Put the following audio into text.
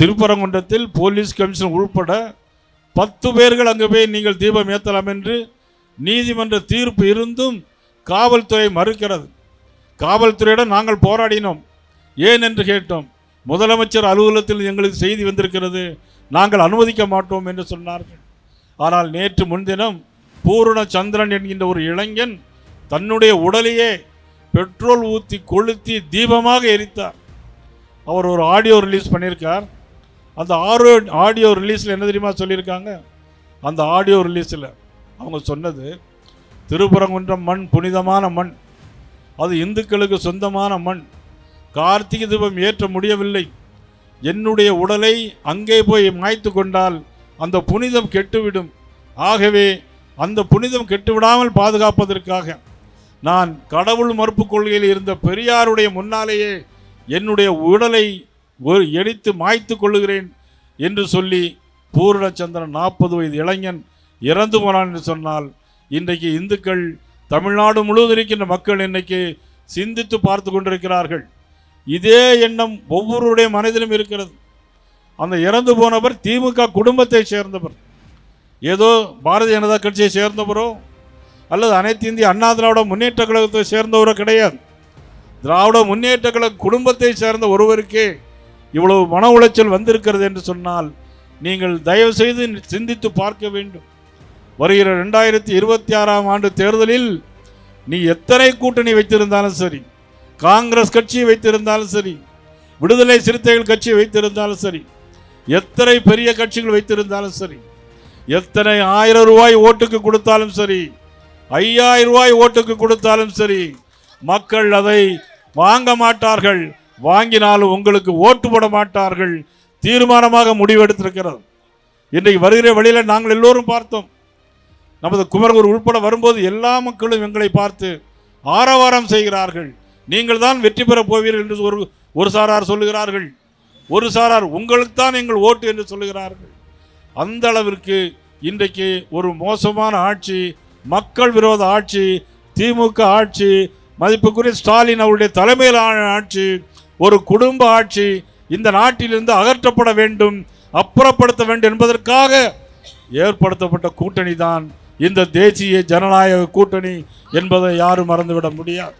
திருப்பரங்குன்றத்தில் police commissioner உள்பட பத்து பேர்கள் அங்கு போய் நீங்கள் தீபம் ஏற்றலாம் என்று நீதிமன்ற தீர்ப்பு இருந்தும் காவல்துறை மறுக்கிறது. காவல்துறையிடம் நாங்கள் போராடினோம். ஏன் என்று கேட்டோம். முதலமைச்சர் அலுவலகத்தில் எங்களுக்கு செய்தி வந்திருக்கிறது. நாங்கள் அனுமதிக்க மாட்டோம் என்று சொன்னார்கள். ஆனால் நேற்று முன்தினம் பூரண சந்திரன் என்கின்ற ஒரு இளைஞன் தன்னுடைய உடலையே பெட்ரோல் ஊற்றி கொளுத்தி தீபமாக எரித்தார். அவர் ஒரு ஆடியோ ரிலீஸ் பண்ணியிருக்கார். அந்த ஆரோ ஆடியோ ரிலீஸில் என்ன தெரியுமா சொல்லியிருக்காங்க? அந்த ஆடியோ ரிலீஸில் அவங்க சொன்னது திருப்பரங்குன்றம் மண் புனிதமான மண். அது இந்துக்களுக்கு சொந்தமான மண். கார்த்திகை தீபம் ஏற்ற முடியவில்லை. என்னுடைய உடலை அங்கே போய் மாய்த்து கொண்டால் அந்த புனிதம் கெட்டுவிடும். ஆகவே அந்த புனிதம் கெட்டுவிடாமல் பாதுகாப்பதற்காக நான் கடவுள் மறுப்பு கொள்கையில் இருந்த பெரியாருடைய முன்னாலேயே என்னுடைய உடலை ஒரு எடித்து மாய்த்து கொள்ளுகிறேன் என்று சொல்லி பூரணச்சந்திரன் நாற்பது வயது இளைஞன் இறந்து போனான் என்று சொன்னால் இன்றைக்கு இந்துக்கள் தமிழ்நாடு முழுவதும் இருக்கின்ற மக்கள் இன்றைக்கு சிந்தித்து பார்த்து கொண்டிருக்கிறார்கள். இதே எண்ணம் ஒவ்வொருடைய மனதிலும் இருக்கிறது. அந்த இறந்து போனவர் திமுக குடும்பத்தை சேர்ந்தவர். ஏதோ பாரதிய ஜனதா கட்சியை சேர்ந்தவரோ அல்லது அனைத்து இந்திய அண்ணா திராவிட முன்னேற்ற கழகத்தை சேர்ந்தவரோ கிடையாது. திராவிட முன்னேற்ற கழக குடும்பத்தை சேர்ந்த ஒருவருக்கே இவ்வளவு மன உளைச்சல் வந்திருக்கிறது என்று சொன்னால் நீங்கள் தயவு செய்து சிந்தித்து பார்க்க வேண்டும். வருகிற ரெண்டாயிரத்தி இருபத்தி ஆறாம் ஆண்டு தேர்தலில் நீ எத்தனை கூட்டணி வைத்திருந்தாலும் சரி காங்கிரஸ் கட்சி வைத்திருந்தாலும் சரி விடுதலை சிறுத்தைகள் கட்சி வைத்திருந்தாலும் சரி எத்தனை பெரிய கட்சிகள் வைத்திருந்தாலும் சரி எத்தனை ஆயிரம் ரூபாய் ஓட்டுக்கு கொடுத்தாலும் சரி ஐயாயிரம் ரூபாய் ஓட்டுக்கு கொடுத்தாலும் சரி மக்கள் அதை வாங்க மாட்டார்கள். வாங்கினாலும் உங்களுக்கு ஓட்டு போட மாட்டார்கள். தீர்மானமாக முடிவெடுத்திருக்கிறது. இன்றைக்கு வருகிற வழியில் நாங்கள் எல்லோரும் பார்த்தோம். நமது குமரகுரு உள்பட வரும்போது எல்லா மக்களும் எங்களை பார்த்து ஆரவாரம் செய்கிறார்கள். நீங்கள் தான் வெற்றி பெறப் போவீர்கள் என்று ஒரு ஒரு சாரார் சொல்லுகிறார்கள். ஒரு சாரார் உங்களுக்கு தான் எங்கள் ஓட்டு என்று சொல்லுகிறார்கள். அந்த அளவிற்கு இன்றைக்கு ஒரு மோசமான ஆட்சி மக்கள் விரோத ஆட்சி திமுக ஆட்சி மதிப்புக்குரிய ஸ்டாலின் அவருடைய தலைமையிலான ஆட்சி ஒரு குடும்ப ஆட்சி இந்த நாட்டிலிருந்து அகற்றப்பட வேண்டும் அப்புறப்படுத்த வேண்டும் என்பதற்காக ஏற்படுத்தப்பட்ட கூட்டணி தான் இந்த தேசிய ஜனநாயக கூட்டணி என்பதை யாரும் மறந்துவிட முடியாது.